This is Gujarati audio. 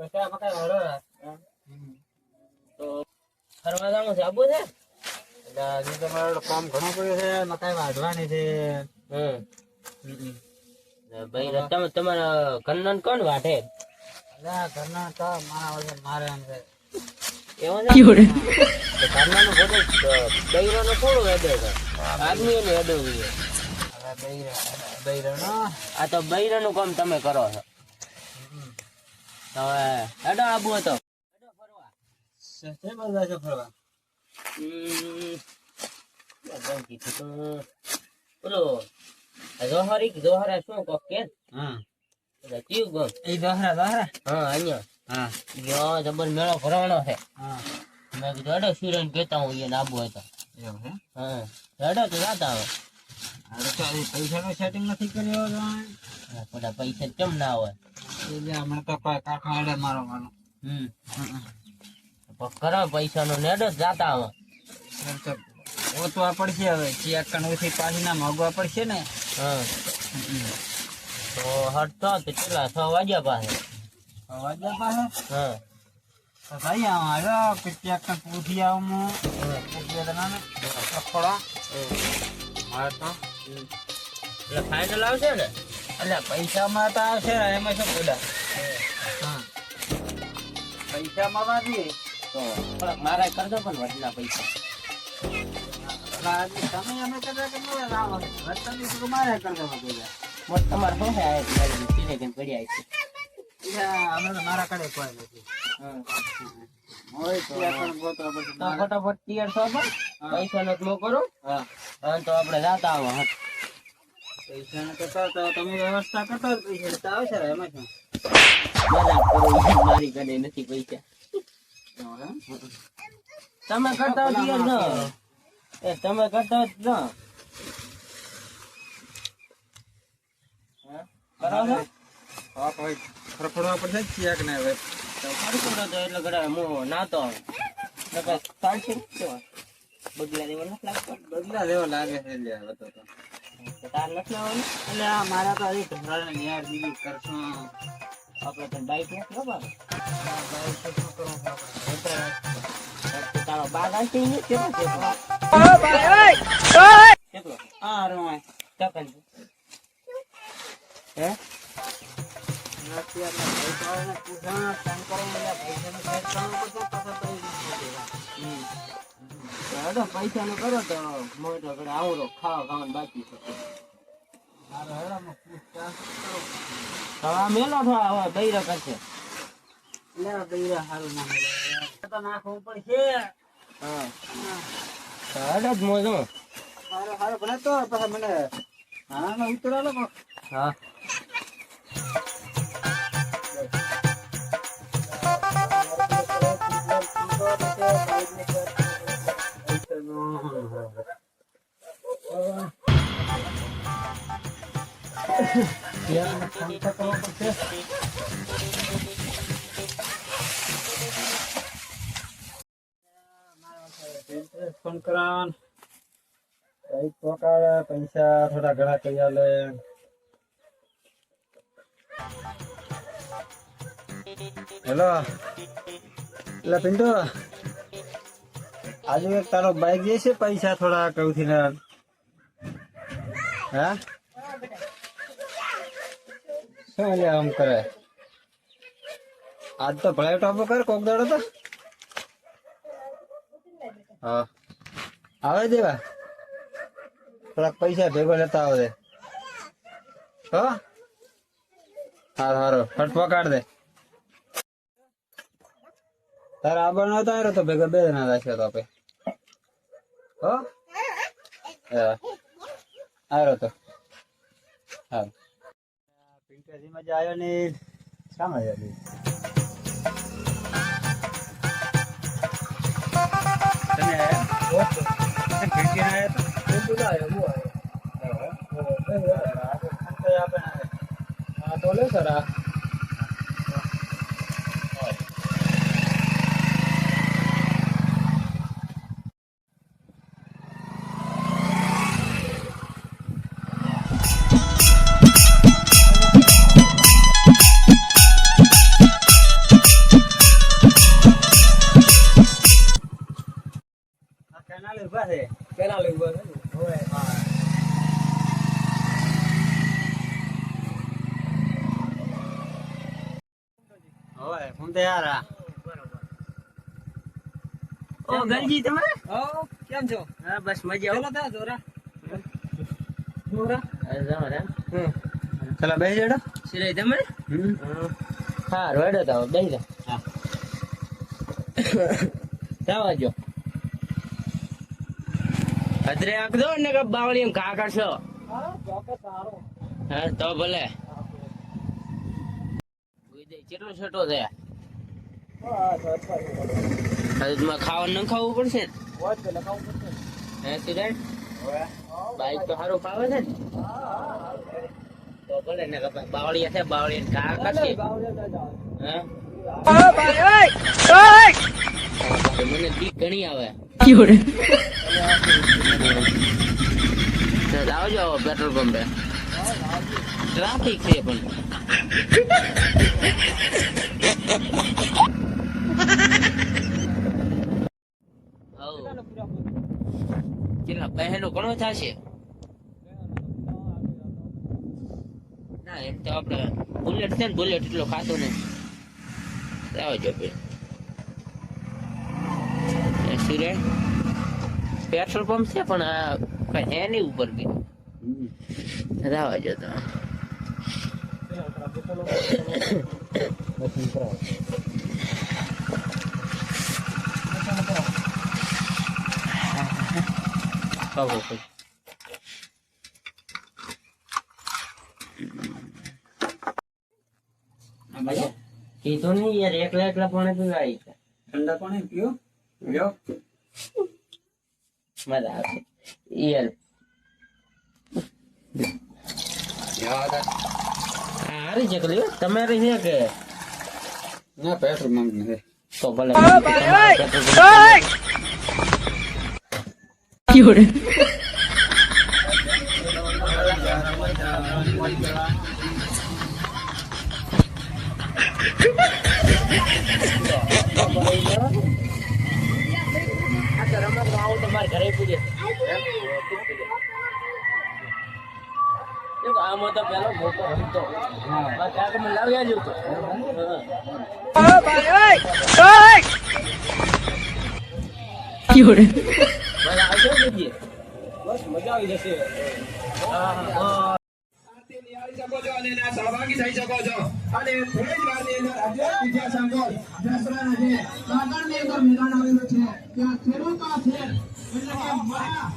તો ત્યાં પકાય તો ફરવા છે એટલે તો કામ ઘણું પડ્યું છે મકાઈ વાઢવાની છે ભાઈ તમે તમારા ઘરના કોણ વાઢે ઘરના તો મારા મારે એમ એવું છે ઘરના નું બધું બૈરો નું છે આદમીઓ નું હેડે છે આ તો બૈરા નું કામ તમે કરો છો. હવે હેડો આબુ હતો હેડો ફરવા છે છે બધા છે ફરવા હમ, બધું કીધું તો પેલો જોહરી જોહરા શું કોક કે હા કયું ગમ એ દોહરા દોહરા હા અહીંયા હા યો જબર મેળો ભરવાનો છે હા મેં કીધું હેડો સુરેન કહેતા હું અહીંયા આબુ હતો એવું છે હા હેડો તો જાતા હવે હવે તો હજી પૈસાનું સેટિંગ નથી કર્યો તો હા, બધા પૈસા કેમ ના હોય કરો પૈસા નો નેડો જાતા હવે ઓતવા પડશે હવે. ચિયા કણોથી પાછી ના માગવા પડશે ને. હા. તો હટતો તો કેટલા છ વાગ્યા પાસે? અવાજ પાસે? હા. તો ભાઈ આવ્યો કે ચિયા કણ પૂછી આવું. પૂછી દેના રખોડા તો એટલે ફાઇનલ આવશે ને? એટલે પૈસામાં તો આવશે એમાં શું બધા હા. પૈસામાં વાંધી તો મારા કરજો પણ વધેલા પૈસા. તમે અમે કરતા કે ન આવો મારે કરતા બધા તમારે શું છે આ મારી કેમ પડી આવી અમે તો મારા કડે કોઈ નથી. હા. ફટાફટ તૈયાર થો પૈસા નો કરો હા. હા તો આપણે જાતા આવો હટ પૈસાને તો તમે વ્યવસ્થા કરતો પૈસા તો આવશે એમાં શું? મજાક કરો મારી કડે નથી પૈસા. તમે કરતા હો તૈયાર ન. એ તમે કરતા હો ન. હે? કરો હા ભાઈ ફરફડવા પડશે જ ચિયાક ને હવે? તો તો એટલે ઘરે મો ના તો. બગલા બદલા લેવો લાગે છે હવે. તો. તાર નથી લાવવાનું એટલે આ મારા તો હજી ઘરવાળાને ન્યાય બીજું કરશું. આપણે તો બાઈક નથી બાબા. તારો બાગ આંટી ને કેટલો કેટલો કેટલો આ રમાય ટકન હે નથી આપણે પૈસાઓને પૂછવાના, ફોન કરવાના, એટલે પૈસાનું સેટ કરવું પડશે, પાછા પૈસા હેડો પૈસા નું કરો તો મોટો ઘરે આવું રહો ખાવા ખાવાનું બાકી છે. આ મેલો થો હવે બૈરા કરશે. લે બૈરા હારું ના મળે. તો નાખવું પડશે હા. હેડો જ મોજો હારું હારું ભલે તો પછી મને હા. ઉતરાલો કોક. હા ફોન કરાન કઈ પકાડે પૈસા થોડા ઘણા કઈ આલે હેલો એટલે પિન્ટુ આજે એક તારો બાઈક જે છે, પૈસા થોડા કહું થી હા? શું લે આમ કરે? આજ તો ભલે ટોપો કર, કોક દાડો તો. હા. આવે દેવા. થોડાક પૈસા ભેગો લેતા આવે હો? હાર, હારો. ફટ પકાડ દે. તારા આબર નતા આવ્યો તો ભેગો બે જણા રાખ્યો તો આપે. હો હા હારો તો. હા. પિંકાજી મજા આવ્યો ને શા મજા આવી ઊભા છે. પેલા લઈ ઊભા છે. હા. ઓય હું તમે ઓ કેમ છો? હા બસ મજા ચલો તા જોરા. જોરા. અરે જોરા હમ. ચલા બેહી જડો સિરાય તમે? હા. રોડો તો બેહી જા હા. જાવા જો અદરે આખ દો ને કે બાવળી એમ કા કરશો. હા તો ભલે. કેટલો છોટો છે? ખાવાનું ન ખાવું પડશે હે સિરાય બાઈક તો સારું ફાવે છે તો ભલે ને કે છે બાવળી કા કરશે હા? મને બીક ઘણી આવે. તો આવજો પેટ્રોલ પંપે ટ્રાફિક છે પણ. કેટલા બહેનો ઘણો થશે ના એમ તો આપણે બુલેટ છે ને બુલેટ એટલો ખાતો ને આવજો એ સુરે પેટ્રોલ પંપ છે પણ આ કઈ હે નહીં ઉપર બી. રાવા જતો કરાવો ખાવો કીધું નહીં યાર એકલા એકલા પણ પીવા આવી છે. ઠંડા પાણી પીઓ લ્યો મજા આવશે. યાર હારી છે કલી તમારે છે કે? ના પેટ્રોલ પંપ તો ભલે. પેટ્રોલ પંપ આ રમત તમારે ઘરે પૂજે. આમાં તો પેલો મોટો હતો. આ મને લાવ્યા જ હતો. બસ મજા આવી જશે સહભાગી થઈ શકો છો અને થોડી જ વારની અંદર આજે વિદ્યા સંકુલ દસરાના જે અંદર મેદાન આવેલું છે ત્યાં ખેડૂતો છે. એટલે કે મારા